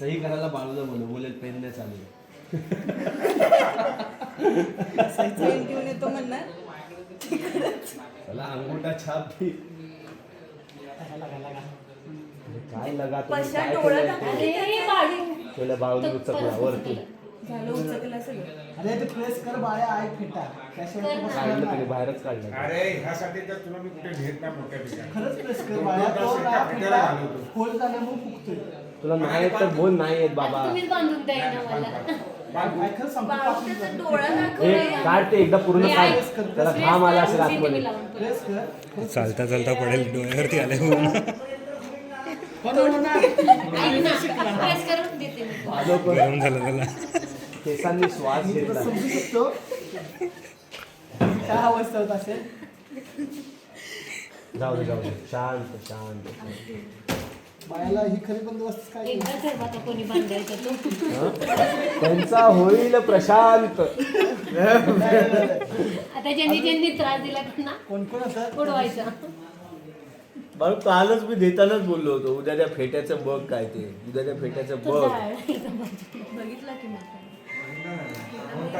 सही करायला बाळूला म्हणू बोलेल पेन नाही चालू. पेन घेऊन येतो म्हणणार. त्याला अंगुठा छाप दे. काय लगा तुम्ही पश्चात काय डोळा टाकून उचकला वरती झालं उचकलं सगळं. अरे ते प्रेस कर बाळ्या आहे फेटा. त्याशिवाय कर तू ना. बसणार काढलं नाही. तरी बाहेरच काढलं. अरे ह्यासाठी तर तुला मी कुठे नेत नाही मोठ्या ठिकाणी खरंच प्रेस कर बाळ्या. तो ना फेटा झाल्यामुळे फुगतोय. तुला नाही येत तर बोल नाही येत बाबा तुम्हीच बांधून द्याय ना मला. काय खरं सांगतो बाळू आपण त्याचा कर. डोळा हे दाखवला काढ ते एकदा पूर्ण काढ. त्याला घाम आला असेल आतमध्ये. प्रेस कर चालता चालता पडेल डोळ्यावरती आले हो. ना, हो करून देते मी. गरम झालं त्याला. केसांनी श्वास मी तुला घेतला. समजू शकतो. काय अवस्था होत असेल. जाऊ दे जाऊ दे. शांत शांत. ही खरी बंदोबस्त काय केली? एकदा ठरवा तर कोणी बांधायचा तो. हं? त्यांचा होईल प्रशांत. आता ज्यांनी ज्यांनी त्रास दिला त्यांना कोण कोण उडवायचा बरं कालच मी देतानाच बोललो होतो. उद्या त्या फेट्याचं बघ काय ते. उद्या त्या फेट्याचं बघ. बघितला की मग. 嗯